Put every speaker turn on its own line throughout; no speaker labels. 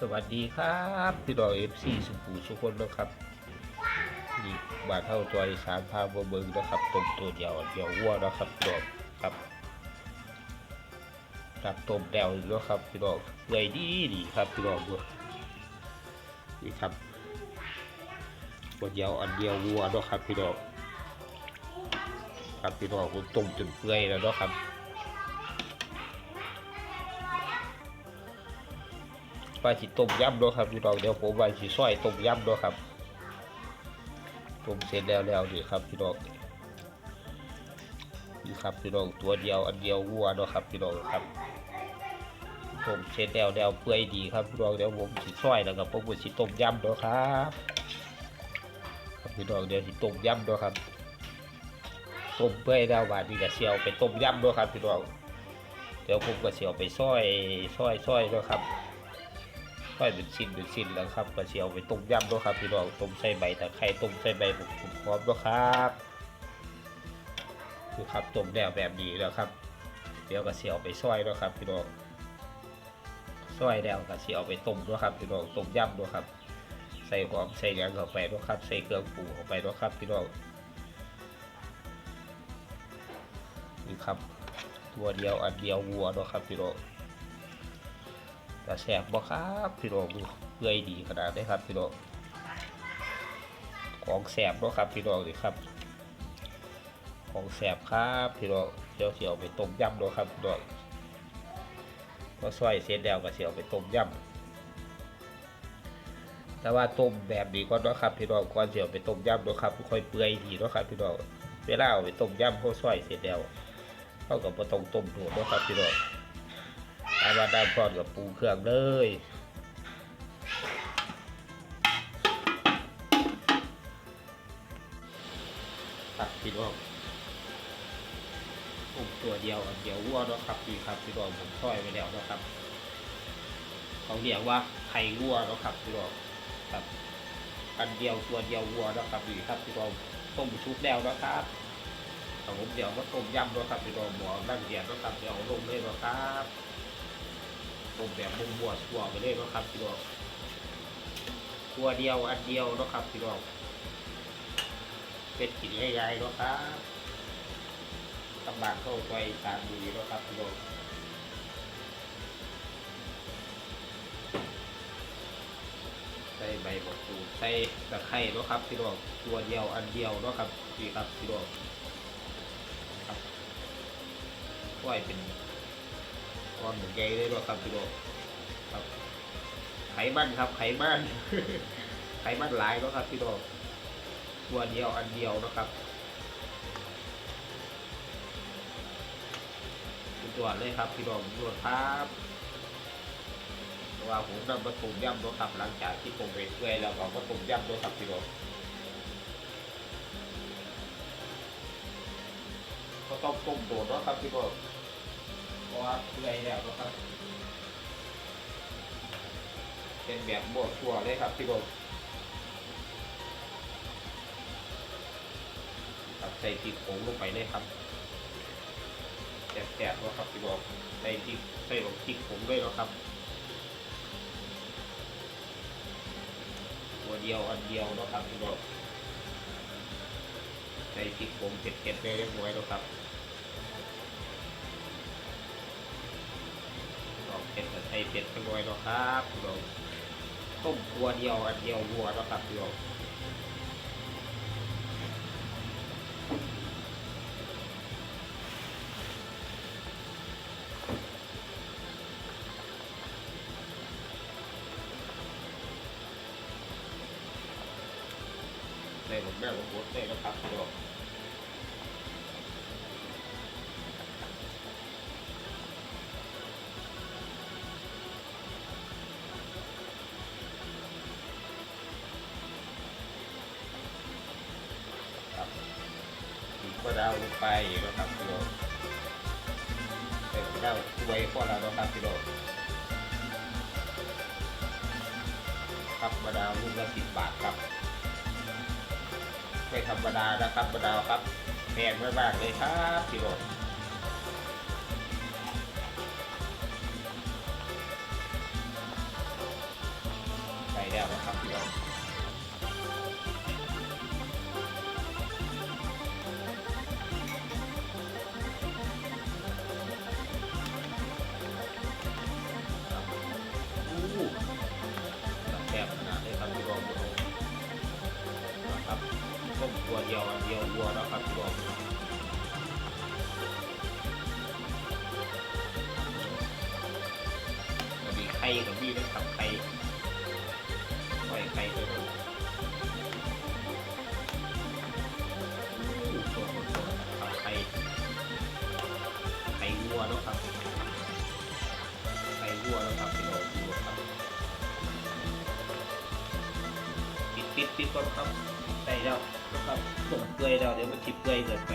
สวัสดีครับพี่น้องเอฟซีสุภูสุคนนะครับนี่บาทเท่าตัวอีสานพาบเบิงนะครับต้มตัวเดียวเดียววัวนะครับพี่น้องครับจับต้มแดวอีกแล้วครับพี่น้องเลยดีดีครับพี่น้องดูนี่ครับตัวเดียวอันเดียววัวนะครับพี่น้องครับพี่น้องผมต้มจนเปื่อยแล้วนะครับ ปลาสิต้มยำเนาะครับพี่น้องเดี๋ยวผมว่าสิซอยต้มยำเนาะครับต้มเสร็จแล้วแล้วนี่ครับพี่น้องนี่ครับพี่น้องตัวเดียวอันเดียววัวเนาะครับพี่น้องครับต้มเสร็จแล้วแล้วเปื่อยดีครับพี่น้องเดี๋ยวผมสิซอยแล้วก็ผมก็สิต้มยำเนาะครับครับพี่น้องเดี๋ยวสิต้มยำเนาะครับต้มเปื่อยแล้วบาดนี้ก็เสียวไปต้มยำเนาะครับพี่น้องเดี๋ยวผมก็เสียวไปซอยซอยซอยเนาะครับ ค่อยเป็นชิ้นเป็นชิ้นแล้วครับกระเชียวไปต้มยำด้วยครับพี่น้องต้มใส่ใบตะไคร้ต้มใส่ใบบุกบุกพร้อมด้วยครับดูครับต้มแล้วแบบนี้แล้วครับ เดี๋ยวกระเชียวไปซอยด้วยครับพี่น้องซอยแล้วกระเชียวไปต้มด้วยครับพี่น้องต้มยำด้วยครับ ใส่หอมใส่หยังเข้าไปด้วยครับ ใส่เครื่องปรุงเข้าไปด้วยครับพี่น้องนี่ครับตัวเดียวอันเดียววัวด้วยครับพี่น้อง กระแสบบ่ครับพี่น้องดูเปื่อยดีขนาดนี้ครับพี่น้องของแสบเนาะครับพี่น้องนี่ครับ ของแสบครับพี่น้องเดี๋ยวเสียวไปต้มยำเนาะครับพี่น้องก็ซอยเสร็จแล้วก็เสียวไปต้มยำแต่ว่าต้มแบบนี้ก็เนาะครับพี่น้องก่อนเสียวไปต้มยำเนาะครับค่อยเปื่อยดีเนาะครับพี่น้องเวลาเอาไปต้มยำเขาซอยเสร็จแล้วเขาก็บ่ต้องต้มโดดเนาะครับพี่น้อง อามาดามพอมกับปูเครื่องเลยครับพี่น้องผมตัวเดียวเดียววัวนะครับพี่ครับพี่น้องผมช่อยไว้แล้วนะครับเขาเรียกว่าไข่วัวนะครับพี่น้องครับอันเดียวตัวเดียววัวนะครับนี่ครับพี่น้องต้มชุบแล้วนะครับเอาผมเดี๋ยวมาต้มยำนะครับพี่น้องหมอนั่งเดียดนะครับเดี๋ยวลงเลยนะครับ ผมแบบมุมบวชชัวไปเลยนะครับพี่น้องตัวเดียวอันเดียวนะครับพี่น้องเป็นกินใหญ่ๆนะครับตำบานเข้าไปตามดีนะครับพี่น้องใส่ใบมะกรูดใส่ตะไคร้นะครับพี่น้องตัวเดียวอันเดียวนะครับนี่ครับพี่น้องครับก้อยเป็น ก้อนหมูใหญ่เลยด้วยครับพี่โดครับไขมันครับไขมันไขมันหลายแล้วครับพี่โดตัวเดียวอันเดียวนะครับสุดยอดเลยครับพี่โดมรวดครับเพราะว่าผมนำมาตุ่มยำด้วยครับหลังจากที่ผมเปื่อยแล้วก็มาตุ่มยำด้วยครับพี่โดมก็ต้องต้มโดดนะครับพี่โดมเพ ราะว่าเปื่อยแล้วนะครับ เป็นแบบบวกชัวเลยครับพี่โดมครับใส่พริกผงลงไปเลยครับแสบๆนะครับพี่โดมใส่พริกใส่ลงพริกผงด้วยนะครับตัวเดียวอันเดียวนะครับพี่โดมใส่พริกผงเผ็ดๆเลยเรียบร้อยแล้วครับ อกเป็ดกับไทยเป็ดไปด้วยเนาะครับเราต้มตัวเดียวอันเดียววัวเนาะครับเราใส่หมดแม่หมดบดเลยนะครับเราค ไปนะครับพี่โดใส่มะนาวถ้วยพอแล้วนะครับพี่โดครับมะนาวลูกละสิบบาทครับไม่ธรรมดานะครับมะนาวครับแพงมากๆเลยครับพี่โดข่กับพี่นะครับไข่ปล่ วัวนะครับพี่บอกมีไข่กับพี่นะครับไข่ปล่อยไข่ไปดูไข่ไข่วัวแล้วครับไข่วัวแล้วครับพี่บอวัวครับติดติดติดก่อนครับได้แล้ว นะครับส่งเกลือแล้วเดี๋ยวมันทิบเกลือเกินไป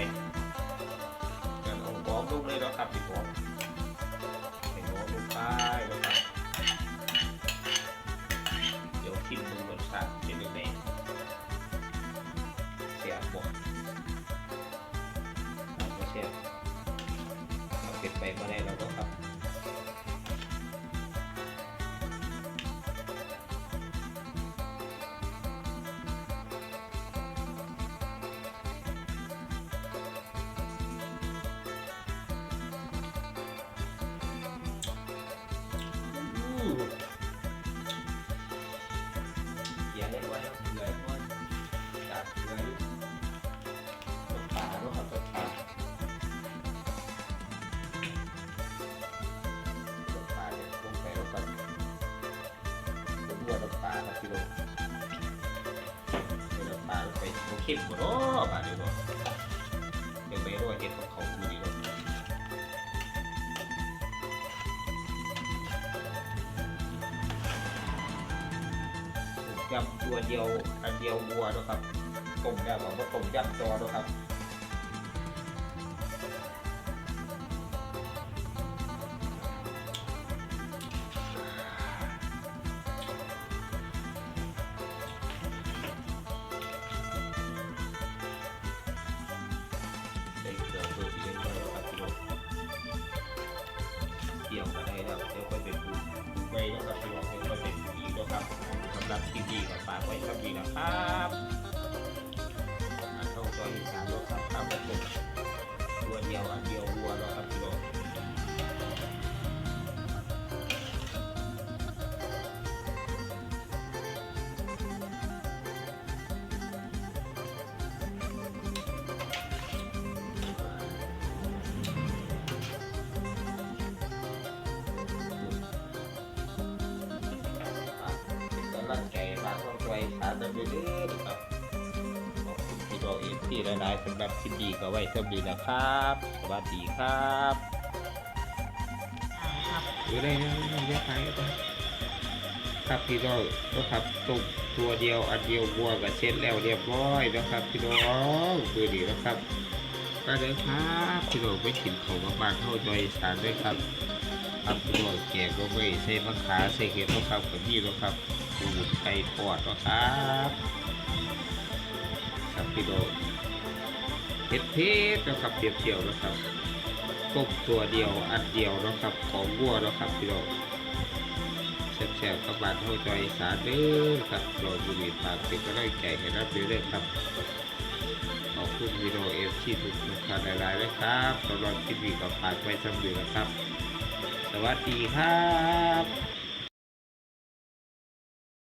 งั้นเอาบอมลงเลยเนาะครับ เขียนได้ไว้ครับเหลือไว้จากเหลืออยตกปลาเนาะครับตกปลาตกปลาเนี่ยลงไปแล้วกันผมวัวตกปลาครับพี่โลเดี๋ยวตกปลาลงไปโอเข้มหมดเนาะปลาเดี๋ยวเนาะเดี๋ยวไปรอเห็ดของเขา ยำตัวเดียวอันเดียววัวนะครับต้มยำขอกว่าต้มยำตัวนะครับ หรับคลิปนี้ก็ฝากไว้เท่านี้นะครับอันเข้าซอยอีสานรถามช่วยสารได้เรื่อยครับขอบคุณพี่น้องเอฟซีหลายๆสำหรับคลิปนี้ก็ไว้เท่านี้นะครับ สวัสดีครับหรือได้นะไม่ใช่ครับครับพี่น้องนะครับตุกตัวเดียวอันเดียววัวกับเช็ดแล้วเรียบร้อยนะครับ พี่น้องดูดีนะครับก็เลยครับพี่น้องไปกินของมาบ้านเข้าจอยสารด้วยครับ ครับพี่น้องแกงก็ไม่ใส่มะขาใส่เห็ดนะครับกับพี่นะครับสูตรไก่ทอดนะครับครับพี่น้องเผ็ดเผ็ดนะครับเปรี้ยวๆนะครับกบตัวเดียวอันเดียวนะครับของวัวนะครับพี่น้องแซ่บๆกับบานหัวใจสารเด้อครับเราบุรีฝากเป็นกำลังใจให้รับเรื่อยๆครับขอบคุณวิดีโอเอฟที่ทุกท่านหลายๆนะครับสำหรับคลิปนี้ก็ฝากไว้สำหรับนะครับ สวัสดีครับ